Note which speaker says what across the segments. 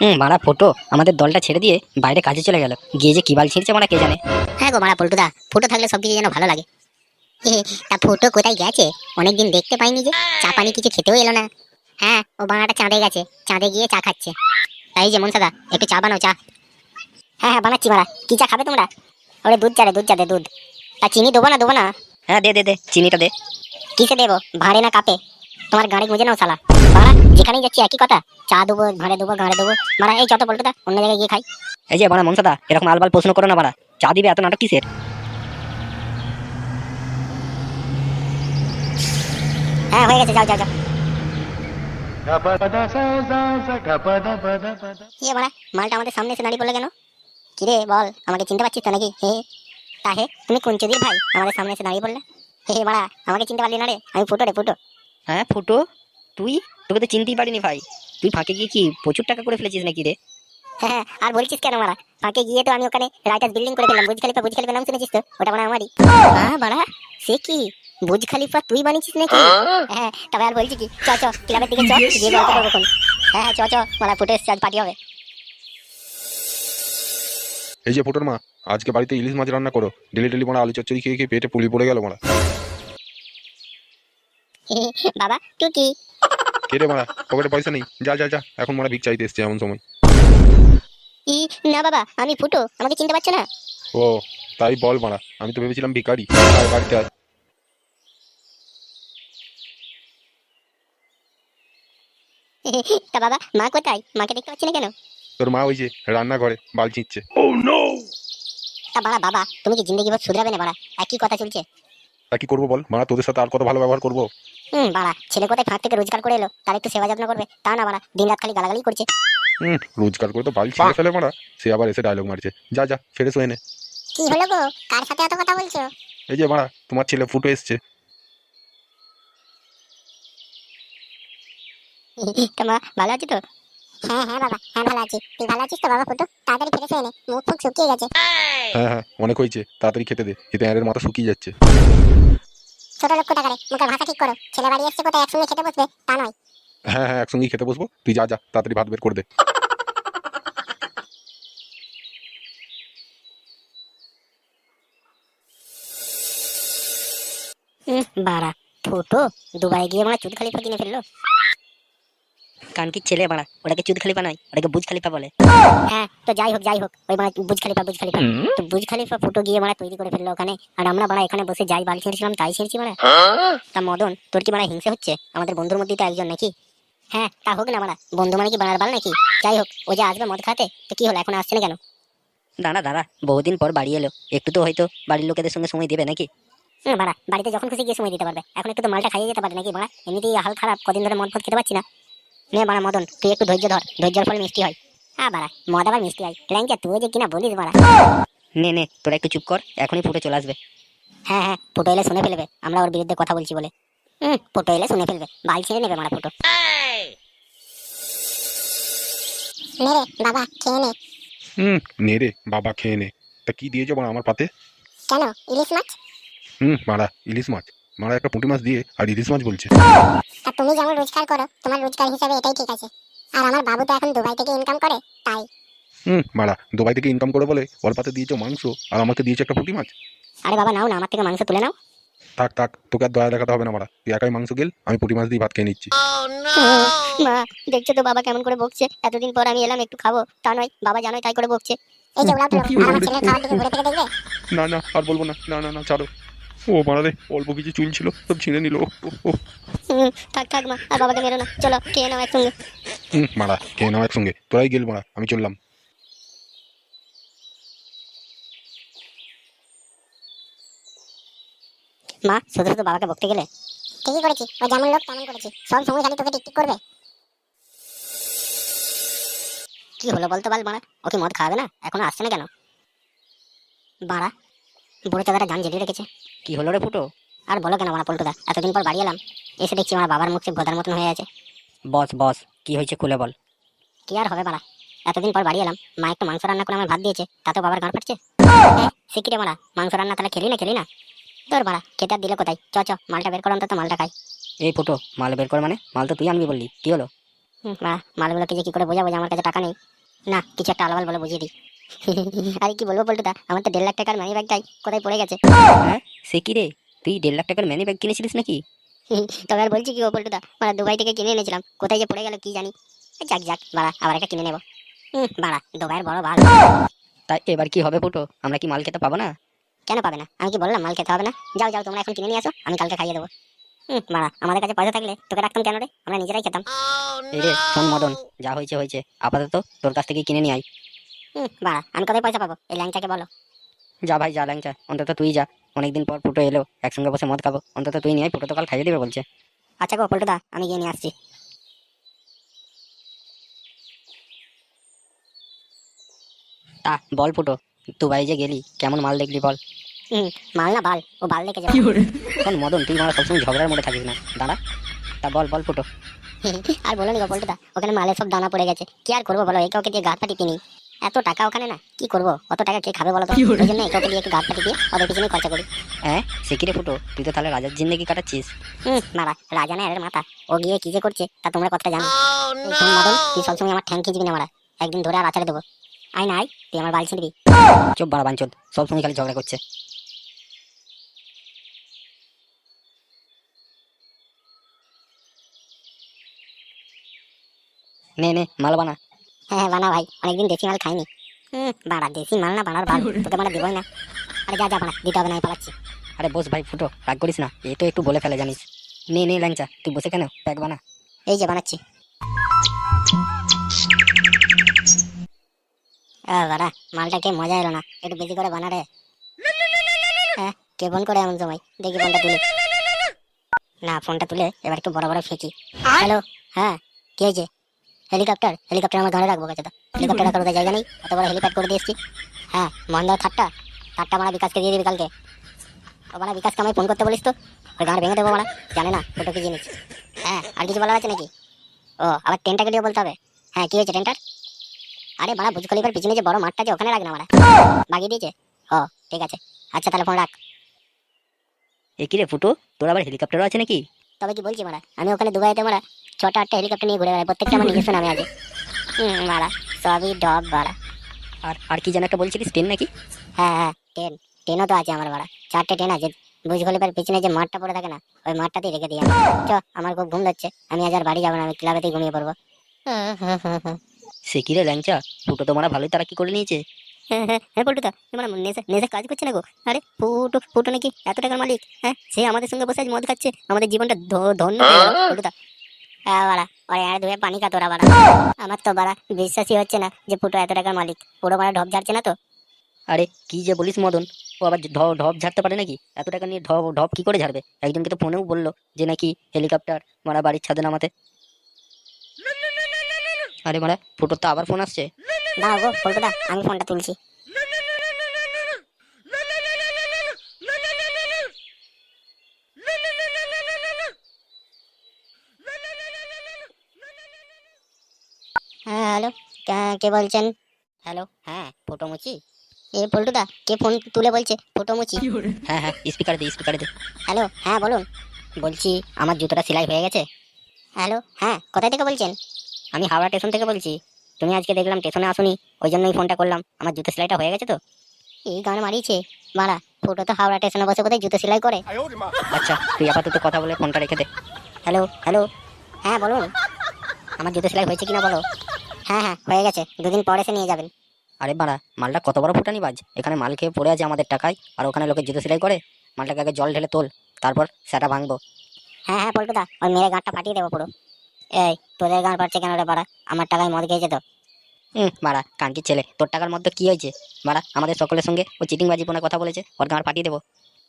Speaker 1: হুম মারা ফটো। আমাদের দলটা ছেড়ে দিয়ে বাইরে কাজে চলে গেল। গিয়ে যে কি বাল ছিঁড়ছে মারা কে জানে?
Speaker 2: হ্যাঁ গো মারা পল্টুদা ফুটো থাকলে সব কিছু যেন ভালো লাগে। এ, তা ফুটো কোথায় গেছে? অনেকদিন দেখতে পাইনি যে চা পানি কিছু খেতেও এলো না। হ্যাঁ ও বানাটা চাঁদে গেছে চাঁদে গিয়ে চা খাচ্ছে। তাই যে মনসাদা একটু চা বানাও চা। হ্যাঁ হ্যাঁ বানাচ্ছি মারা। কি চা খাবে তোমরা? ওরে দুধ চা রে দুধ চা দে দুধ। তা চিনি দেবো না দেবো না?
Speaker 1: হ্যাঁ দে দে দে চিনিটা দে।
Speaker 2: কিসে দেবো? ভাঁড়ে না কাপে। তোমার গাড়ি গুঁজে নাও শালা। মারা যেখানেই যাচ্ছি একই কথা। চা দেবো ভাঁড়ে দেবো গাঁড়ে দেবো। মারা এই যত পল্টুদা অন্য জায়গায় গিয়ে খাই।
Speaker 1: এই যে মারা মনসাদা এরকম আলবাল প্রশ্ন করো না মারা চা দিবে এত নাটক কিসের?
Speaker 2: হ্যাঁ হয়ে গেছে যাও যাও যাও। কি বলা মালটা আমাদের সামনে এসে দাঁড়িয়ে পড়ল কেন? কিরে বল আমাকে চিনতে পারছিস তো নাকি? হে তা হে তুমি কোন চুদির ভাই? আমাদের সামনে এসে দাঁড়িয়ে পড়লে। হে বাড়া আমাকে চিনতে পারলি না রে? আমি ফুটো রে ফুটো।
Speaker 1: হ্যাঁ ফুটো? তুই? তোকে তো চিনতেই পারিনি ভাই। তুই ফাঁকে গিয়ে কি প্রচুর টাকা করে ফেলেছিস নাকি রে?
Speaker 2: হ্যাঁ হ্যাঁ, আর বলছিস কেন মারা? ফাঁকে গিয়ে তো আমি ওখানে রাইটার্স বিল্ডিং করে ফেললাম। বুঝ খালিফা বুঝ খালিফা নাম শুনেছিস তো? ওটা মানে আমারই। হ্যাঁ বাড়া সে কি? বুঝ খালিফা তুই বানিয়েছিস নাকি? হ্যাঁ তবে আর বলছি কি চ চ ক্লাবের দিকে চ গিয়ে গল্প করব কোন হ্যাঁ হ্যাঁ চ চ মারা ফুটে এসছে আজ পার্টি হবে।
Speaker 3: এই যে ফুটোর মা আজকে বাড়িতে ইলিশ মাছ রান্না করো। ডেলি ডেলি মানে আলু চচ্চড়ি খেয়ে খেয়ে পেটে পুলি পড়ে গেল মারা।
Speaker 2: বাবা তুই
Speaker 3: মারা? পকেটে পয়সা নেই। যা যা যা। এখন মারা ভিক চাইতে এসছে এমন সময়।
Speaker 2: ই না বাবা আমি ফুটো। আমাকে চিনতে পারছ না?
Speaker 3: ও তাই বল মারা। আমি তো ভেবেছিলাম ভিকারি আর বাড়িতে আয়।
Speaker 2: তা বাবা মা কোথায়? মাকে দেখতে পাচ্ছি না কেন?
Speaker 3: তোর মা ওই যে রান্নাঘরে বাল চিচ্ছে।
Speaker 2: তা বাড়া বাবা তুমি কি জিন্দগি ভর শুধরাবে না বাড়া? একই কথা চলছে?
Speaker 3: তা কি করব বল? মারা তোদের সাথে আর কত ভালো ব্যবহার করব?
Speaker 2: হুম বাড়া ছেলে কোথায় ফাঁক থেকে রোজগার করে এলো? তার একটু সেবা যত্ন করবে। তা না বাড়া দিন রাত খালি গালাগালি করছে।
Speaker 3: হুম রোজগার করে তো বাল ছিঁড়ে ফেলে মারা। সে আবার এসে ডায়লগ মারছে। যা যা ফেরেস হয়ে নে।
Speaker 2: কি হলো গো? কার সাথে এত কথা বলছো?
Speaker 3: এই যে মারা তোমার ছেলে ফুটো এসছে।
Speaker 2: তো মা ভালো আছি তো? হ্যাঁ হ্যাঁ বাবা হ্যাঁ ভালো আছি। তুই ভালো আছিস তো বাবা ফুটো? তাড়াতাড়ি ফিরে এসে নে। মুখ ফুক শুকিয়ে গেছে।
Speaker 3: হ্যাঁ হ্যাঁ অনেক হয়েছে। তাড়াতাড়ি খেতে দে। এতে এর মাথা শুকিয়ে যাচ্ছে।
Speaker 2: ছোট লোক কোথাকারে? মুখের ভাষা ঠিক করো। ছেলে বাড়ি এসছে কোথায়? একসঙ্গে খেতে বসবে? তা নয়।
Speaker 3: হ্যাঁ হ্যাঁ একসঙ্গেই খেতে বসবো। তুই যা যা তাড়াতাড়ি ভাত বের করে দে।
Speaker 2: বাড়া। ফুটো দুবাই গিয়ে মানে চুল খালি কিনে ফেলল।
Speaker 1: কানকির ছেলে মারা ওটাকে চুদ খালিপা নয় ওটাকে বুঝ খালিপা বলে।
Speaker 2: হ্যাঁ তো যাই হোক যাই হোক ওই মানে বুঝ খালিফা বুঝ খালিফা। তো বুঝ খালিফা ফুটো গিয়ে মানে তৈরি করে ফেলল ওখানে আর আমরা মানে এখানে বসে যাই বাল ছেড়েছিলাম তাই ছেড়েছি মানে। তা মদন তোর কি মানে হিংসে হচ্ছে? আমাদের বন্ধুর মধ্যেই তো একজন নাকি? হ্যাঁ তা হোক না মানে বন্ধু মানে কি বানার বাল নাকি? যাই হোক ও যে আসবে মদ খাতে তো কি হলো এখন আসছে না কেন?
Speaker 1: দাঁড়া দাঁড়া বহুদিন পর বাড়ি এলো একটু তো হয়তো বাড়ির লোকেদের সঙ্গে সময় দেবে নাকি?
Speaker 2: বাড়া বাড়িতে যখন খুশি গিয়ে সময় দিতে পারবে এখন একটু তো মালটা খাইয়ে যেতে পারে নাকি বাড়া? এমনিতেই হাল খারাপ কদিন ধরে মদ ফদ খেতে পারছি না। নে বাড়া মদন তুই একটু ধৈর্য ধর ধৈর্যের ফল মিষ্টি হয়। হ্যাঁ বাড়া মদ আবার মিষ্টি হয়। ল্যাংচা তুই যে কিনা বলিস বাড়া।
Speaker 1: নে নে তোরা একটু চুপ কর এখনই ফুটে চলে আসবে।
Speaker 2: হ্যাঁ হ্যাঁ ফুটো এলে শুনে ফেলবে আমরা ওর বিরুদ্ধে কথা বলছি বলে। হুম ফুটো এলে শুনে ফেলবে বাল ছেড়ে নেবে মারা ফুটো। মেরে বাবা খেয়ে নে।
Speaker 3: হুম নে রে বাবা খেয়ে নে। তা কি দিয়েছ মারা আমার পাতে?
Speaker 2: কেন ইলিশ মাছ?
Speaker 3: হুম মারা ইলিশ মাছ। মারা একটা পুঁটি মাছ দিয়ে আর ইলিশ মাছ বলছে।
Speaker 2: তা তুমি যেমন রোজগার করো তোমার রোজগার হিসাবে এটাই ঠিক আছে। আর আমার বাবু তো এখন দুবাই থেকে ইনকাম করে তাই।
Speaker 3: হুম মারা দুবাই থেকে ইনকাম করে বলে ওর পাতে দিয়েছ মাংস আর আমাকে দিয়েছ একটা পুঁটি মাছ।
Speaker 2: আরে বাবা নাও না আমার থেকে মাংস তুলে নাও।
Speaker 3: থাক থাক তোকে আর দয়া দেখাতে হবে না মারা। তুই একাই মাংস গেল আমি পুঁটি মাছ দিয়ে ভাত খেয়ে নিচ্ছি।
Speaker 2: মা দেখছ তো বাবা কেমন করে বকছে। এতদিন পর আমি এলাম একটু খাব তা নয় বাবা জানোই তাই করে বকছে। এই যে ওরা তো আমার ছেলের খাওয়ার দিকে ঘুরে ফিরে দেখবে?
Speaker 3: না না আর বলব না না না না ছাড়ো। ও রে অল্প কিছু চুল ছিল সব ছিঁড়ে নিল। ও ও
Speaker 2: থাক থাক মা আর বাবাকে মেরো না। চলো খেয়ে নাও একসঙ্গে।
Speaker 3: হুম মারা খেয়ে নাও একসঙ্গে। তোরাই গেল মারা আমি চললাম।
Speaker 2: মা শুধু শুধু বাবাকে বকতে গেলে? ঠিকই করেছি ও যেমন লোক তেমন করেছি। সব সময় খালি তোকে টিকটিক করবে? কি হলো বলতো বল বাড়া ও কি মদ খাবে না? এখনও আসছে না কেন? বাড়া বুড়ো চাদারা জান জেলিয়ে রেখেছে।
Speaker 1: কি হলো রে ফুটো?
Speaker 2: আর বলো কেন মারা পল্টুদা এতদিন পর বাড়ি এলাম এসে দেখছি আমার বাবার মুখে ভোদার মতন হয়ে আছে।
Speaker 1: বস বস কি হয়েছে খুলে বল।
Speaker 2: কি আর হবে বাড়া? এতদিন পর বাড়ি এলাম মা একটু মাংস রান্না করে আমার ভাত দিয়েছে তাতেও বাবার গাঁট ফাটছে শিখিরে মারা মাংস রান্না তাহলে খেলি না খেলি না? তোর বাড়া খেতে আর দিলে কোথায়? চ চ মালটা বের করো অন্তত মালটা খাই।
Speaker 1: এই ফুটো মাল বের কর মানে? মাল তো তুই আনবি বললি কি হলো?
Speaker 2: মা মালগুলোকে যে কি করে বোঝাবো যে আমার কাছে টাকা নেই? না কিছু একটা আলাবাল বলে বুঝিয়ে দিই। আরে কি বলব পল্টুদা? আমার তো দেড় লাখ টাকার মানি ব্যাগটাই কোথায় পড়ে গেছে?
Speaker 1: হ্যাঁ? সে কি রে? তুই দেড় লাখ টাকার ম্যানি ব্যাগ কিনেছিলিস নাকি?
Speaker 2: তবে আর বলছি কি ও পল্টুদা মানে দুবাই থেকে কিনে এনেছিলাম। কোথায় যে পড়ে গেল কি জানি। যাক যাক বাড়া আবার একটা কিনে নেব। বাড়া দুবাইয়ের বড় ভালো
Speaker 1: তাই এবার কি হবে ফুটো? আমরা কি মাল খেতে পাবো না?
Speaker 2: কেন পাবে না? আমি কি বললাম মাল খেতে হবে না? যাও যাও তোমরা এখন কিনে নিয়ে আসো আমি কালকে খাইয়ে দেবো। হুম বাড়া আমাদের কাছে পয়সা থাকলে তোকে রাখতাম কেন রে? আমরা নিজেরাই খেতাম।
Speaker 1: এই রে শোন মদন যা হয়েছে হয়েছে। আপাতত তোর কাছ থেকে কিনে নিয়ে আয়।
Speaker 2: হুম বাড়া আমি কোথায় পয়সা পাবো। এই ল্যাংটাকে বলো।
Speaker 1: যা ভাই যা ল্যাংচা। অন্তত তুই যা। অনেকদিন পর ফুটো এলো একসঙ্গে বসে মদ খাব। অন্তত তুই নিয়ে ফুটো তো কাল খাইয়ে দেবে বলছে।
Speaker 2: আচ্ছা গো পল্টুদা আমি গিয়ে নিয়ে আসছি।
Speaker 1: তা বল ফুটো দুবাই যে গেলি কেমন মাল দেখলি বল?
Speaker 2: মাল না বাল। ও বাল দেখে যাবে।
Speaker 1: শোন মদন তুই আমার সবসময় ঝগড়ার মধ্যে থাকিস না। দাঁড়া তা বল বল ফুটো
Speaker 2: আর বলো নি গো পল্টুদা ওখানে মালের সব দানা পড়ে গেছে। কি আর করব বলো একে ওকে দিয়ে গাছ পাটি কিনি এত টাকা ওখানে না? কি করব? অত টাকা কে খাবে বলো তো ওই জন্য একে দিয়ে একটু গাছ পাটি দিয়ে ওদের পিছনে খরচা করি।
Speaker 1: হ্যাঁ সে কি রে ফুটো? তুই তো তাহলে রাজার জিন্দগি কাটাচ্ছিস।
Speaker 2: হুম মারা রাজা না এর মাথা। ও গিয়ে কি যে করছে তা তোমরা কথা জানো? এই শোন মদন তুই সবসময় আমার ঠ্যাং খিঁচবি না মারা একদিন ধরে আর আচারে দেবো। আয় না আয় তুই আমার বাল ছিঁড়বি।
Speaker 1: চোপ বাড়া বাঞ্চদ সবসময় খালি ঝগড়া করছে। নে নে মাল বানা।
Speaker 2: হ্যাঁ হ্যাঁ বানা ভাই অনেকদিন দেশি মাল খাইনি। হুম বাড়া দেশি মাল না বানার বাল তোকে বানা দেবোই না। আরে যা যা বানা দিতে হবে না পালাচ্ছি।
Speaker 1: আরে বস ভাই ফুটো রাগ করিস না এই তো একটু বলে ফেলে জানিস। নে নে ল্যাংচা তুই বসে কেন? প্যাক বানা।
Speaker 2: এই যে বানাচ্ছি। বাড়া মালটা কে মজা এলো না একটু বেশি করে বানা রে। হ্যাঁ কে ফোন করে এমন সময়? দেখি ফোনটা তুলে। না ফোনটা তুলে এবার একটু বড় বড় ফেঁকি। হ্যালো হ্যাঁ কি হয়েছে? হেলিকপ্টার হেলিকপ্টার আমার ধরে রাখব কাছে হেলিকপ্টার রাখার ওদের জায়গা নেই এত বড় হেলিপ্যাড করে দিয়েছি হ্যাঁ মহেন্দ্র থারটা থারটা মারা বিকাশকে দিয়ে দিবি কালকে। ও মানে বিকাশকে আমায় ফোন করতে বলিস তো? ওই গাঁড় ভেঙে দেবো মারা, জানে না ওটা কি জিনিস। হ্যাঁ আর কিছু বলার আছে নাকি? ও, আবার ট্রেনটাকে নিয়ে বলতে হবে। হ্যাঁ কি হয়েছে ট্রেনটার? আরে বাড়া বুঝ খলিফার পিছনে যে বড় মাঠটা আছে ওখানে রাখ না মারা। বাগিয়ে দিয়েছে? ও, ঠিক আছে। আচ্ছা তাহলে ফোন রাখ।
Speaker 1: এ কি রে ফুটো? তোর আবার হেলিকপ্টারও আছে নাকি?
Speaker 2: তবে কি বলছি মারা? আমি ওখানে দুবাইতে মারা ছটা আটটা হেলিকপ্টার নিয়ে ঘুরে বেড়াই প্রত্যেকটা আমার নিজস্ব নামে আছে। হুম মারা সবই ডব বাড়া
Speaker 1: আর আর কি যেন একটা বলছিলিস ট্রেন নাকি?
Speaker 2: হ্যাঁ হ্যাঁ ট্রেন ট্রেনও তো আছে আমার বাড়া চারটে ট্রেন আছে বুঝ খলিফার পিছনে যে মাঠটা পড়ে থাকে না ওই মাঠটাতেই রেখে দিই চ আমার খুব ঘুম ধরছে আমি আজ আর বাড়ি যাব না আমি ক্লাবেতেই ঘুমিয়ে পড়ব।
Speaker 1: সে কি রে ল্যাংচা? ফুটো তো মারা ভালোই তারা কি করে নিয়েছে?
Speaker 2: হ্যাঁ হ্যাঁ হ্যাঁ পল্টুদা মানে নেশা নেশা কাজ করছে না গো? আরে ফুটো ফুটো নাকি এত টাকার মালিক হ্যাঁ? সে আমাদের সঙ্গে বসে আজ মদ খাচ্ছে, আমাদের জীবনটা ধন্য পল্টুদা। পানি আমার তো বাড়া বিশ্বাসই হচ্ছে না যে এত টাকার মালিক, পুরো বাড়া ঢপ ঝাড়ছে না তো?
Speaker 1: আরে, কি যে বলিস মদন, ও আবার ঢপ ঝাড়তে পারে নাকি? এত টাকা নিয়ে ঢপ ঢপ কি করে ঝাড়বে? একজনকে তো ফোনেও বলল যে নাকি হেলিকপ্টার মারা বাড়ির ছাদে নামাতে। আরে মারা ফুটোর তো আবার ফোন আসছে।
Speaker 2: দাও গো পল্টুদা আমি ফোনটা তুলছি। হ্যাঁ হ্যালো কে বলছেন? হ্যালো হ্যাঁ ফটো মুচি এ পল্টুদা কে ফোন তুলে বলছে? ফটো মুচি
Speaker 1: হ্যাঁ হ্যাঁ স্পিকার দে স্পিকার দে।
Speaker 2: হ্যালো হ্যাঁ বলুন। বলছি আমার জুতোটা সেলাই হয়ে গেছে? হ্যালো হ্যাঁ কোথায় থেকে বলছেন? আমি হাওড়া স্টেশন থেকে বলছি। তুমি আজকে দেখলাম স্টেশনে আসুনি ওই জন্যই ফোনটা করলাম। আমার জুতো সেলাইটা হয়ে গেছে তো? এই গান মারিয়েছে মারা ফটো তো হাওড়া স্টেশনে বসে কোথায় জুতো সেলাই করে।
Speaker 1: আচ্ছা তুই আপাতত কথা বলে ফোনটা রেখে দে।
Speaker 2: Hello hello. হ্যাঁ বলুন। আমার জুতো সেলাই হয়েছে কিনা বলো? হ্যাঁ হ্যাঁ হয়ে গেছে। দুদিন পরে এসে নিয়ে যাবেন।
Speaker 1: আরে বাড়া মালটা কত বড় ফুটানি বাজ। এখানে মাল খেয়ে পড়ে আছে আমাদের টাকায় আর ওখানে লোকে জুতো সেলাই করে। মালটাকে আগে জল ঢেলে তোল তারপর সেটা ভাঙবো।
Speaker 2: হ্যাঁ হ্যাঁ পল্টুদা ওই মেরে গাঁটটা ফাটিয়ে দেবো পুরো। এই তোদের গান পাচ্ছে কেন রে পাড়া আমার টাকায় মদ খেয়েছে তো।
Speaker 1: হুম মারা কানকি ছেলে তোর টাকার মধ্যে কি হয়েছে? মারা আমাদের সকলের সঙ্গে ও চিটিং বাজি পোনা কথা বলেছে ওর গাঁড় পাঠিয়ে দেবো।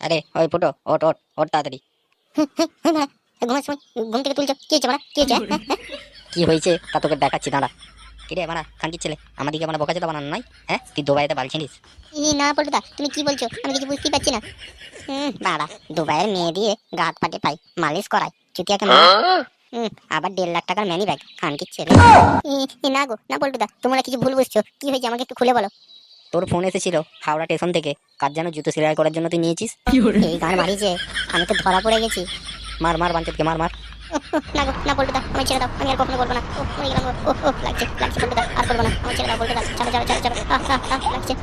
Speaker 1: আরে ওই ফুটো ওট ওট ওট তাড়াতাড়ি।
Speaker 2: ঘুমের সময় ঘুম থেকে তুলছো। কি হয়েছে মারা কি হয়েছে হ্যাঁ?
Speaker 1: কি হয়েছে? তা তোকে দেখাচ্ছি দাঁড়া। কিরে মারা কানকি ছেলে আমাদিকে মানে বকাচোদা বানানো নাই হ্যাঁ তুই দুবাইতে বালছিলিস
Speaker 2: ই না পল্টুদা তুমি কি বলছো? আমি কিছু বুঝতেই পারছি না। হুম বাড়া দুবাইয়ের মেয়ে দিয়ে গা হাত পাটে পাই মালিশ করায়। চুতিয়াকে আবার দেড় লাখ টাকার ম্যানি ব্যাগ খান কি ছেলে? না গো না পল্টুদা তোমরা কিছু ভুল বুঝছ। কি হয়েছে আমাকে একটু খুলে বলো।
Speaker 1: তোর ফোন এসেছিল হাওড়া স্টেশন থেকে। কার যেন জুতো সেলাই করার জন্য তুই নিয়েছিস?
Speaker 2: এই গান মারিয়েছে আমি তো ধরা পড়ে গেছি।
Speaker 1: মার মার বাঞ্চতকে মার মার।
Speaker 2: না গো না বলতে দাও আমি ছেড়ে দাও। আমি আর কখনো বলব না। ও মরে গেলাম ও ও লাগছে লাগছে বলতে দাও আর করব না। আমি ছেড়ে দাও বলতে দাও ছাড়ো ছাড়ো ছাড়ো ছাড়ো। আহ, আহ, আহ, লাগছে।